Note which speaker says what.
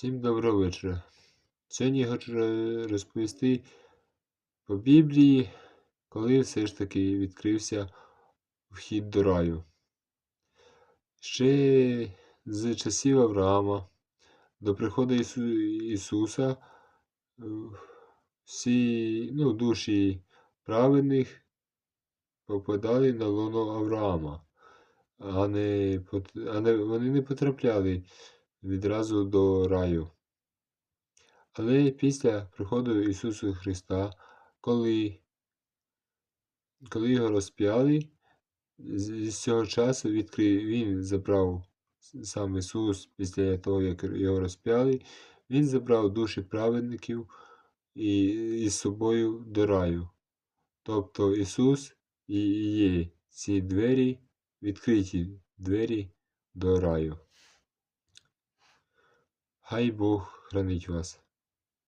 Speaker 1: Всім доброго вечора. Сьогодні я хочу розповісти по Біблії, коли все ж таки відкрився вхід до раю. Ще з часів Авраама до приходу Ісу... Ісуса е, всі ну, душі праведних попадали на лоно Авраама, а не, а не, вони не потрапляли відразу до раю. Але після приходу Ісуса Христа, коли, коли його розп'яли, з, цього часу відкрив, Він забрав сам Ісус після того, як його розп'яли, Він забрав душі праведників і, із собою до раю. Тобто Ісус і є ці двері, відкриті двері до раю. Haibo hraniť vás.